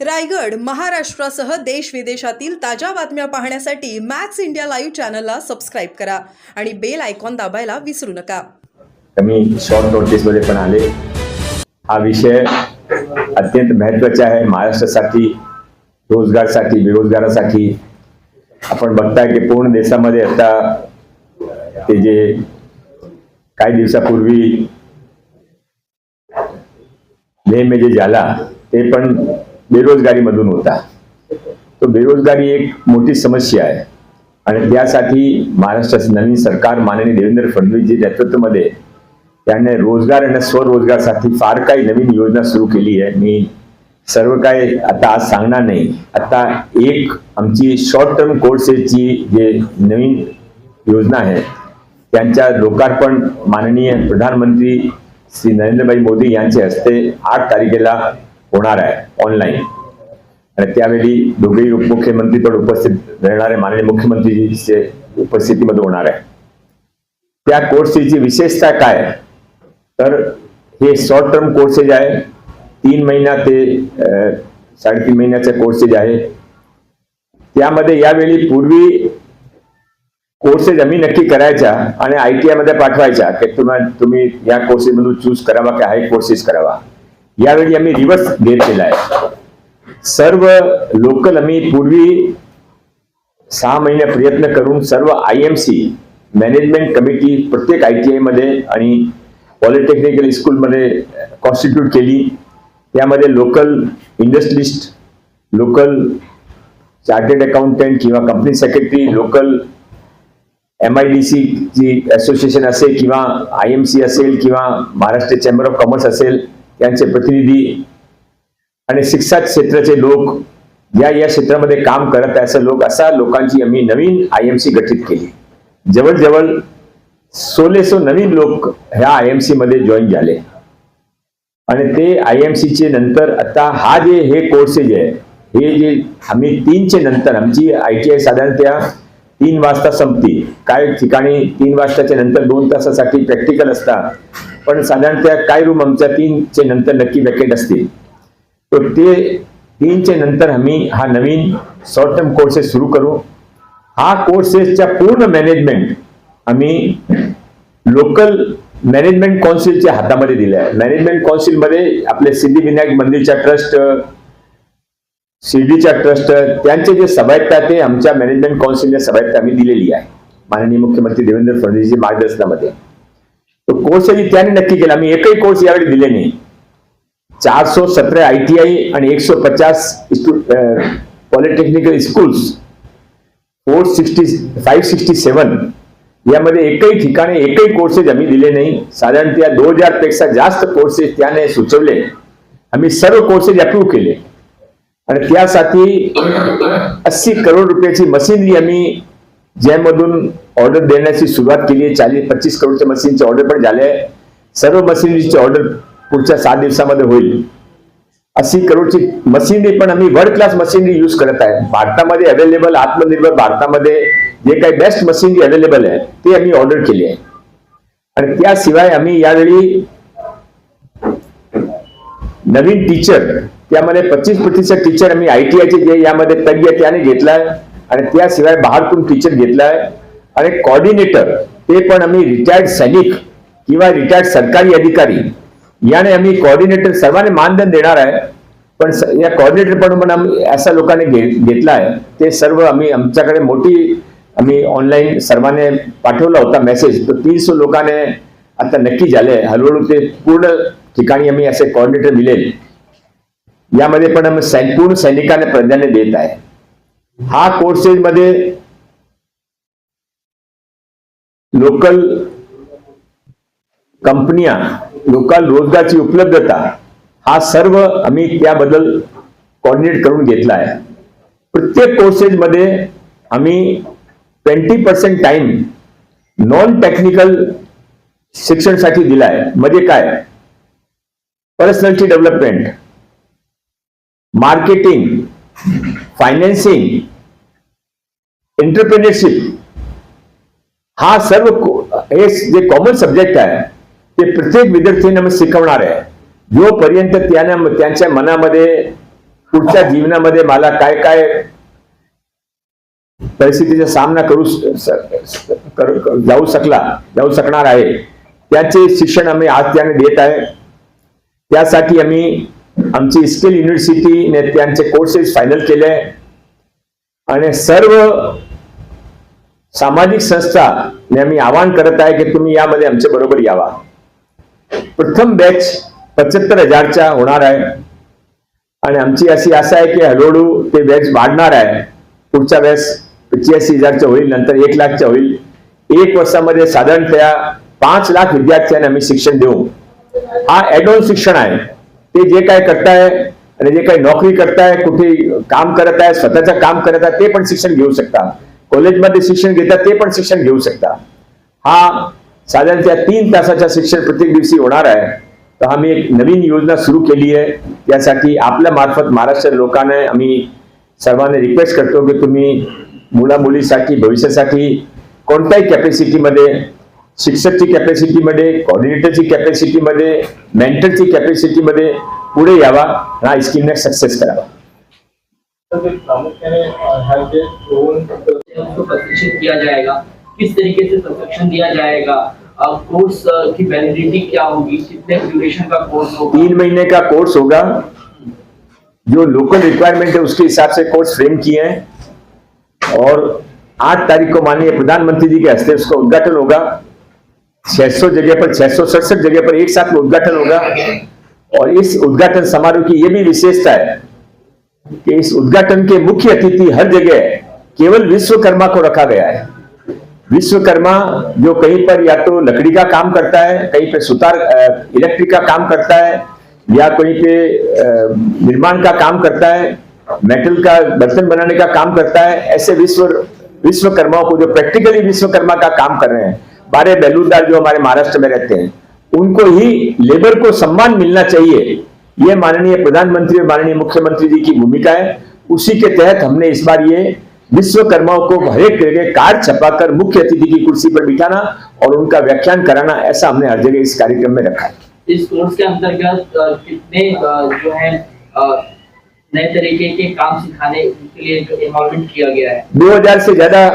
रायगड महाराष्ट्रासह देश विदेशातील ताज्या बातम्या पाहण्यासाठी मॅक्स इंडिया लाईव्ह चॅनलला सबस्क्राईब करा आणि बेल आयकॉन दाबायला विसरू नका. मी शॉर्ट नोटीसमध्ये पण आले. हा विषय अत्यंत महत्त्वाचा आहे. महाराष्ट्रासाठी रोजगारसाठी बेरोजगारासाठी. आपण बघताय की पूर्ण देशामध्ये आता ते जे काही दिवसापूर्वी नेहमी जे झाला ते पण बेरोजगारीमधून होता. तो बेरोजगारी एक मोठी समस्या आहे. आणि त्यासाठी महाराष्ट्राचं नवीन सरकार माननीय देवेंद्र फडणवीसजी नेतृत्वामध्ये त्याने रोजगार आणि स्वरोजगारसाठी फार काही नवीन योजना सुरू केली आहे. मी सर्व काय आता आज सांगणार नाही. आता एक आमची शॉर्ट टर्म कोर्सेसची जे नवीन योजना आहे त्यांच्या लोकार्पण माननीय प्रधानमंत्री श्री नरेंद्रभाई मोदी यांच्या हस्ते आठ तारखेला होणार आहे ऑनलाईन आणि त्यावेळी दोघेही उपमुख्यमंत्री पण उपस्थित राहणारे माननीय मुख्यमंत्रीचे उपस्थितीमध्ये होणार आहे. त्या कोर्सेसची विशेषता काय? तर हे शॉर्ट टर्म कोर्सेज आहे तीन महिना ते अं, साडेतीन महिन्याचे कोर्सेज आहे त्यामध्ये यावेळी पूर्वी कोर्सेस आम्ही नक्की करायच्या आणि आय टी आयमध्ये पाठवायच्या की तुम्हाला तुम्ही या कोर्सेस मधून चूज करावा की हाय कोर्सेस करावा. यावेळी आम्ही रिव्हर्स गेट केला आहे. सर्व लोकल आम्ही पूर्वी सहा महिने प्रयत्न करून सर्व I M C management committee प्रत्येक आय टी आयमध्ये आणि पॉलिटेक्निकल स्कूलमध्ये कॉन्स्टिट्यूट केली. त्यामध्ये local industrialist local chartered accountant किंवा company secretary local M I D C G association असेल किंवा आय एम सी असेल किंवा महाराष्ट्र चेंबर ऑफ कॉमर्स असेल. त्यांचे प्रतिनिधी आणि शिक्षा क्षेत्राचे लोक या या क्षेत्रामध्ये काम करत आहे असं लोक असा लोकांची आम्ही नवीन आय एम सी गठीत केली. जवळजवळ सोले सो नवीन लोक ह्या आय एम सी मध्ये जॉईन झाले. आणि ते आय एम चे नंतर आता हा जे हे कोर्सेज आहे हे जे आम्ही तीनचे नंतर आमची आय टी आय साधारणतः तीन वाजता संपती काही ठिकाणी तीन वाजताच्या नंतर दोन तासासाठी प्रॅक्टिकल असतात. पण साधारणतः काय रूम आमच्या तीनचे नंतर नक्की वॅकेट असतील? तर ते तीनचे नंतर आम्ही हा नवीन शॉर्ट टर्म कोर्सेस सुरू करू. हा कोर्सेसच्या पूर्ण मॅनेजमेंट आम्ही लोकल मॅनेजमेंट कौन्सिलच्या हातामध्ये दिल्या. आहे मॅनेजमेंट कौन्सिलमध्ये आपले सिद्धिविनायक मंदिरच्या ट्रस्ट शिर्डीच्या ट्रस्ट त्यांचे जे सभायत्ता ते आमच्या मॅनेजमेंट काउन्सिलने सभायत्ता आम्ही दिलेली आहे. माननीय मुख्यमंत्री देवेंद्र फडणवीस मार्गदर्शनामध्ये. तो कोर्स त्याने नक्की केला. आम्ही एकही कोर्स यावेळी दिले नाही. चार सौ सतरा आय टी आय आणि एक सौ पचास polytechnical schools four sixty five sixty seven यामध्ये एकही ठिकाणी एकही कोर्सेस आम्ही दिले नाही. साधारण त्या दोन हजारपेक्षा जास्त कोर्सेस त्याने सुचवले. आम्ही सर्व कोर्सेस अप्रूव्ह केले. आणि त्यासाठी अस्सी करोड रुपयाची मशिनरी आम्ही ज्यामधून ऑर्डर देण्याची सुरुवात केली आहे. चाळीस पच्चीस करोडच्या मशीनची ऑर्डर पण झाले आहे. सर्व मशिनरीची ऑर्डर पुढच्या सात दिवसामध्ये होईल. अस्सी करोडची मशिनरी पण आम्ही वर्ल्ड क्लास मशिनरी यूज करत आहे. भारतामध्ये अवेलेबल आत्मनिर्भर भारतामध्ये जे काही बेस्ट मशिनरी अवेलेबल आहे ते आम्ही ऑर्डर केली आहे. आणि त्याशिवाय आम्ही यावेळी नवीन टीचर त्यामध्ये पच्चीस प्रतिशत टीचर आम्ही आय टी आयचे जे यामध्ये तज्ञ त्याने घेतलाय. आणि त्याशिवाय बाहेरतून टीचर घेतलाय. आणि कॉर्डिनेटर ते पण आम्ही रिटायर्ड सैनिक किंवा रिटायर्ड सरकारी अधिकारी. याने आम्ही कॉर्डिनेटर सर्वांनी मानधन देणार आहे. पण या कॉर्डिनेटर पण पण आम्ही अशा लोकांनी घे घेतला आहे ते सर्व आम्ही आमच्याकडे मोठी आम्ही ऑनलाईन सर्वांनी पाठवला होता मेसेज तर तीनशे लोकांनी आता नक्की झाले. हळूहळू ते पूर्ण ठिकाणी आम्ही असे कॉर्डिनेटर मिळेल. यामध्ये पण आम्ही पूर्ण सैनिकांना प्राधान्य देत आहे. हा कोर्सेस मध्ये लोकल कंपन्या लोकल रोजगारची उपलब्धता हा सर्व आम्ही त्याबद्दल कॉर्डिनेट करून घेतला आहे. प्रत्येक कोर्सेस मध्ये आम्ही twenty percent time non technical शिक्षणसाठी दिलाय. म्हणजे काय? Personality development marketing financing entrepreneurship हा सर्व हे जे कॉमन सब्जेक्ट आहे ते प्रत्येक विद्यार्थ्यांना शिकवणार आहे. जोपर्यंत त्यानं त्यांच्या मनामध्ये पुढच्या जीवनामध्ये मला काय काय परिस्थितीचा सामना करू जाऊ शकला जाऊ शकणार आहे त्याचे शिक्षण आम्ही आज त्याने देत आहे. त्यासाठी आम्ही आमची स्किल युनिव्हर्सिटीने त्यांचे कोर्सेस फायनल केले. आणि सर्व सामाजिक संस्थाने आम्ही आवाहन करत आहे की तुम्ही यामध्ये आमच्या बरोबर यावा. प्रथम बॅच पचहत्तर हजारच्या होणार आहे. आणि आमची अशी आशा आहे की हळूहळू ते बॅच वाढणार आहे. पुढच्या बॅच पंच्याऐंशी हजारच्या होईल नंतर एक लाखच्या होईल. एक वर्षामध्ये साधारणतया पाच लाख विद्यार्थ्यांना आम्ही शिक्षण देऊ. हा ऍड शिक्षण आहे. ते जे काय करताय आणि जे काही नोकरी करताय कुठे काम करत आहे स्वतःचं काम करत आहे ते पण शिक्षण घेऊ शकता. कॉलेजमध्ये शिक्षण घेतात ते पण शिक्षण घेऊ शकता. हा साधारणतः तीन तासाच्या शिक्षण प्रत्येक दिवशी होणार आहे. तर आम्ही एक नवीन योजना सुरू केली आहे. त्यासाठी आपल्या मार्फत महाराष्ट्र लोकांना आम्ही सर्वांना रिक्वेस्ट करतो की तुम्ही मुला मुलीसाठी भविष्यासाठी कोणत्याही कॅपॅसिटीमध्ये शिक्षकची कॅपॅसिटीमध्ये कॉर्डिनेटरची कॅपॅसिटीमध्ये मेंटरची कॅपॅसिटीमध्ये पुढे यावा हा स्कीमने सक्सेस करावा जो प्रामुख्याने ह्या जे दोन उसको प्रशिक्षित किया जाएगा किस तरीके से प्रशिक्षण दिया जाएगा कोर्स की वैलिडिटी क्या होगी कितने ड्यूरेशन का कोर्स होगा? तीन महीने का कोर्स होगा। जो लोकल रिक्वायरमेंट है उसके हिसाब से कोर्स फ्रेम किए हैं। और आठ तारीख को माननीय प्रधानमंत्री जी के हस्ते उसका उद्घाटन होगा। 600 जगह पर, छह जगह पर एक साथ में उद्घाटन होगा। और इस उद्घाटन समारोह की यह भी विशेषता है कि इस उद्घाटन के मुख्य अतिथि हर जगह केवल विश्वकर्मा को रखा गया है। विश्वकर्मा जो कहीं पर या तो लकड़ी का काम करता है, कहीं पर सुतार इलेक्ट्रिक का काम करता है, या कहीं पे निर्माण का काम करता है, मेटल का, बर्तन बनाने का काम करता है, ऐसे विश्व, विश्वकर्माओं को जो प्रैक्टिकली विश्वकर्मा का काम कर रहे हैं बारह बेलूदार जो हमारे महाराष्ट्र में रहते हैं उनको ही लेबर को सम्मान मिलना चाहिए। ये माननीय प्रधानमंत्री और माननीय मुख्यमंत्री जी की भूमिका है। उसी के तहत हमने इस बार ये विश्वकर्माओं को हर एक जगह कार्ड छपाकर मुख्य अतिथि की कुर्सी पर बिठाना और उनका व्याख्यान कराना ऐसा हमने हर जगह इस कार्यक्रम में रखा है। इस कोर्स के अंतर्गत कितने जो है नए तरीके के काम सिखाने के लिए इन्वॉल्वमेंट किया गया है? 2000 से ज़्यादा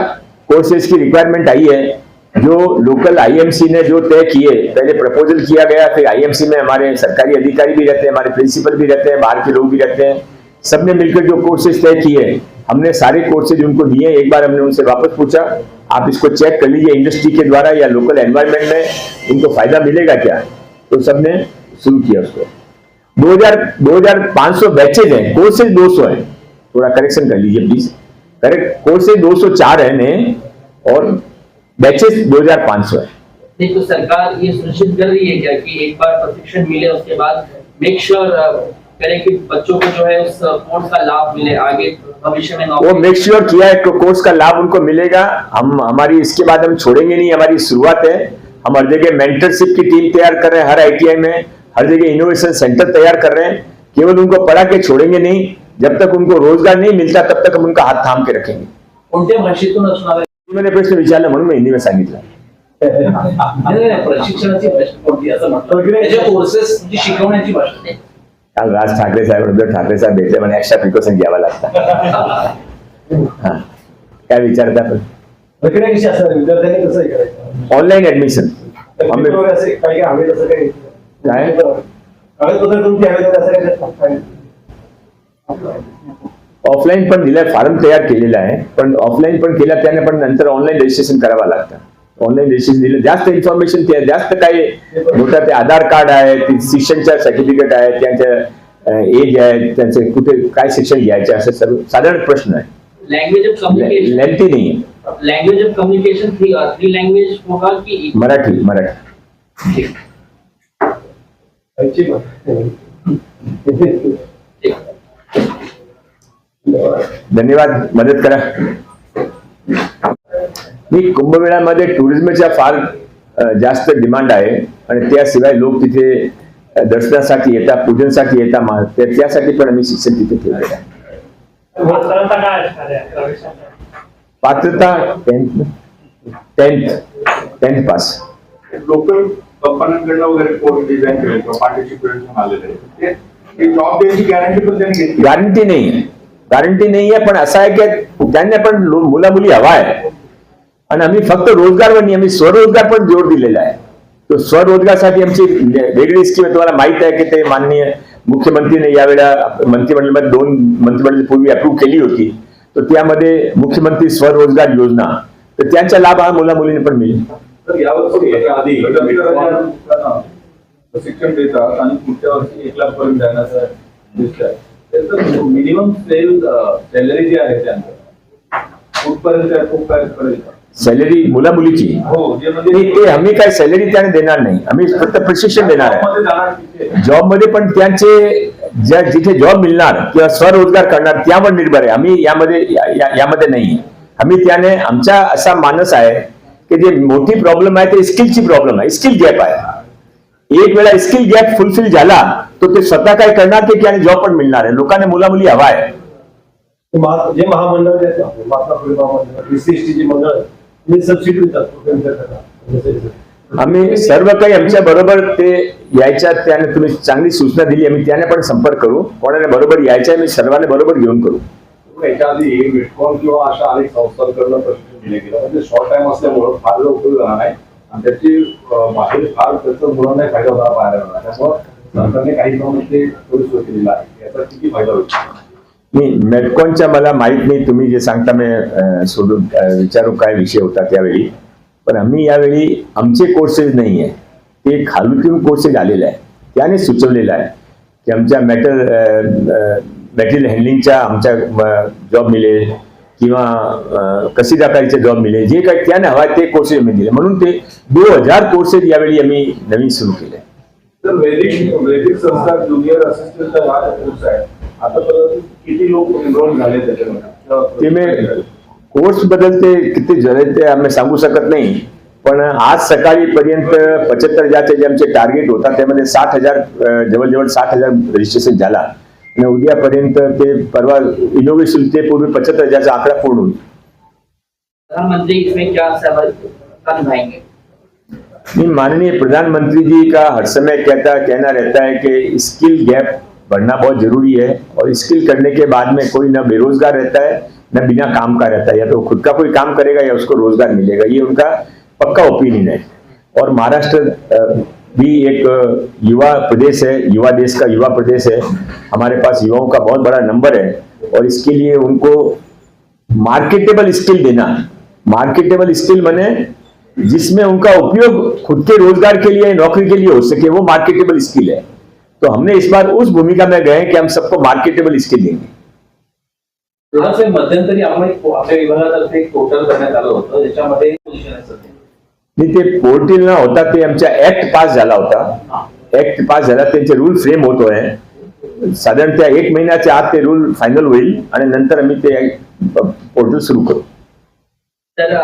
कोर्सेज की रिक्वायरमेंट आई है। जो लोकल आईएमसी ने जो तय किए, पहले प्रपोजल किया गया, फिर आईएमसी में हमारे सरकारी अधिकारी भी रहते हैं, हमारे प्रिंसिपल भी रहते हैं, बाहर के लोग भी रहते हैं, सबने मिलकर जो कोर्सेज तय किए, हमने सारे कोर्सेज उनको दिए, एक बार हमने उनसे वापस पूछा, आप इसको चेक कर लीजिए इंडस्ट्री के द्वारा या लोकल एनवायरमेंट में इनको फ़ायदा मिलेगा क्या? तो सबने शुरू किया उसको। 2000 2500 बैचेज हैं कोर्सेज 200 हैं। थोड़ा करेक्शन कर लीजिए प्लीज़ करेक्ट कोर्सेज 204 है, और बैचेस 2500 है नहीं तो सरकार ये सुनिश्चित कर रही है क्या कि एक बार प्रशिक्षण मिले उसके बाद मेक श्योर करें कि बच्चों को जो है उस कोर्स का लाभ मिले आगे भविष्य में वो मेक श्योर किया है कोर्स का लाभ उनको मिलेगा। हम हमारी इसके बाद हम छोड़ेंगे नहीं हमारी शुरुआत है। हम हर जगह मेंटरशिप की टीम तैयार कर रहे हैं हर आईटीआई में। हर जगह इनोवेशन सेंटर तैयार कर रहे हैं। केवल उनको पढ़ा के छोड़ेंगे नहीं। जब तक उनको रोज़गार नहीं मिलता तब तक हम उनका हाथ थाम के रखेंगे। कोणत्या भाषेतून असणार आहे? उन्होंने प्रश्न विचारला म्हणून मी हिंदी में सांगितलं नाही, नाही, प्रशिक्षणाची भाषा कोणती असं म्हटलं? त्याच्या कोर्सेस म्हणजे शिकवण्याची भाषा. नाही. काल राज ठाकरे साहेब उद्धव ठाकरे साहेब भेटले मला एक्स्ट्रा प्रिकॉशन घ्यावा लागतं. हा. काय विचारता आपण प्रक्रिया कशी असणार विद्यार्थ्यांनी कसं हे करायचं ऑनलाईन ऍडमिशन पेपरवर असे काही काही? हवे तसं काही? काय? ऑफलाईन पण दिलाय फॉर्म तयार केलेला आहे. पण ऑफलाईन पण केला त्याने पण नंतर ऑनलाईन रजिस्ट्रेशन करावं लागतं. ऑनलाईन रजिस्ट्रेशन दिलं जास्त इन्फॉर्मेशन जास्त मोठं ते आधार कार्ड आहे शिक्षणच्या सर्टिफिकेट आहे त्यांच्या एज आहे त्यांचे कुठे काय शिक्षण घ्यायचे असे सर्व साधारण प्रश्न आहे. लैंग्वेज ऑफ़ कम्युनिकेशन लेंथी नाही. आहे language of communication three three language होगा कि मराठी मराठी. पण. ठीक. धन्यवाद मदत करा. मी कुंभमेळ्यामध्ये टुरिझमच्या फार जास्त डिमांड आहे आणि त्याशिवाय लोक तिथे दर्शनासाठी येतात पूजनसाठी येतात त्यासाठी पण आम्ही शिक्षण तिथे ठेवलेलं आहे? पात्रता tenth tenth tenth pass local कंपन्यांकडनं वगैरे कोर्स केले आलेले ते जॉब द्यायची गॅरंटी पण त्यांनी घेतली. गॅरंटी नाही. गॅरंटी नाही आहे पण असं आहे की त्यांना पण मुलामुली हवा आहे. आणि आम्ही फक्त रोजगारवर नाही आम्ही स्वरोजगार पण जोर दिलेला आहे. तो स्वरोजगारसाठी आमची वेगळी स्कीम तुम्हाला माहीत आहे की ते माननीय मुख्यमंत्रीने यावेळेला मंत्रिमंडळामध्ये दोन मंत्रिमंडळ पूर्वी अप्रूव्ह केली होती. तर त्यामध्ये मुख्यमंत्री स्वरोजगार योजना. तर त्यांचा लाभ हा मुला मुलींना पण मिळेल. तर प्रशिक्षण देतात आणि पुढच्या वर्षी एक लाख पर्यंत जाण्याचा मिनिमम सॅलरी जी आहे? सॅलरी मुला मुलीची ते आम्ही काय सॅलरी त्याने देणार नाही. आम्ही फक्त प्रशिक्षण देणार आहे. जॉबमध्ये पण त्यांचे ज्या जिथे जॉब मिळणार किंवा स्वरोजगार करणार त्यावर निर्भर आहे. आम्ही यामध्ये यामध्ये नाही. आम्ही त्याने आमचा असा मानस आहे की जे मोठी प्रॉब्लेम आहे ते स्किलची प्रॉब्लेम आहे. स्किल गॅप आहे. एक वेळा स्किल गॅप फुलफिल झाला तर ते स्वतः काय करणार ते त्याने जॉब पण मिळणार आहे. लोकांना मुला मुली हवा आहे. जे महामंडळ जे आहेत आपले, महात्मा फुले महामंडळ एस सी जे मंडळ आहेत, ते सबसिडी देतात त्यांच्याकडे. जसं- जसं. आम्ही सर्व काही आमच्या बरोबर ते यायच्या त्याने तुम्ही चांगली सूचना दिली आम्ही त्याने पण संपर्क करू. कोणाला बरोबर यायच्या आम्ही सर्वांना बरोबर घेऊन करू. याच्या आधी मिटकॉन किंवा अशा अनेक संस्थांकडनं प्रशिक्षण दिले गेलं. म्हणजे शॉर्ट टाइम असल्यामुळं फार उपयोग झाला नाही. आणि त्याची बाहेर फार त्याचा मुलांना फायदा होता बाहेर त्यामुळं सरकारने काही प्रमाणात ते थोडी सोय केलेलं आहे. याचा किती फायदा होईल? मी मेटकॉनच्या मला माहीत नाही तुम्ही जे सांगता मी सोडून विचारू काय विषय होता त्यावेळी. पण आम्ही यावेळी आमचे कोर्सेस नाही आहे. ते खालून कोर्सेस आलेले आहे. त्याने सुचवलेलं आहे की आमच्या मॅटर मॅटेरियल हँडलिंगच्या आमच्या जॉब मिळेल. किंवा कशी प्रकारचे जॉब मिळेल जे काही त्याने हवा ते कोर्सेस आम्ही दिले. म्हणून ते दोन हजार कोर्सेस यावेळी आम्ही नवीन सुरू केले. ते मी कोर्सबद्दल ते किती झाले ते आम्ही सांगू शकत नाही. पण आज सकाळी पर्यंत पचहत्तर हजारचे जे आमचे टार्गेट होता त्यामध्ये साठ हजार जवळजवळ साठ हजार रजिस्ट्रेशन झाला. उद्यापर्यंत ते परवा इनोव्हेशन ते पूर्वी पचहत्तर हजारचा आकडा पूर्ण होईल प्रधानमंत्री नहीं माननीय प्रधानमंत्री जी का हर समय कहता कहना रहता है कि स्किल गैप बढ़ना बहुत ज़रूरी है और स्किल करने के बाद में कोई ना बेरोजगार रहता है न बिना काम का रहता है। या तो खुद का कोई काम करेगा या उसको रोज़गार मिलेगा। ये उनका पक्का ओपिनियन है। और महाराष्ट्र भी एक युवा प्रदेश है, युवा देश का युवा प्रदेश है। हमारे पास युवाओं का बहुत बड़ा नंबर है और इसके लिए उनको मार्केटेबल स्किल देना मार्केटेबल स्किल बने जिसमें उनका उपयोग खुद के रोज़गार के लिए, नौकरी के लिए हो सके, वो मार्केटेबल स्किल है। तो हमने इस बार उस भूमिका में गए कि हम सबको मार्केटेबल स्किल देंगे। मध्यंतरी ते पोर्टल न होता ते आमच्या ऍक्ट पास झाला होता. ऍक्ट पास झाला त्यांचे रूल फ्रेम होतो आहे साधारण त्या एक महिन्याच्या आत ते रूल फायनल होईल आणि नंतर आम्ही ते पोर्टल सुरू करू. तर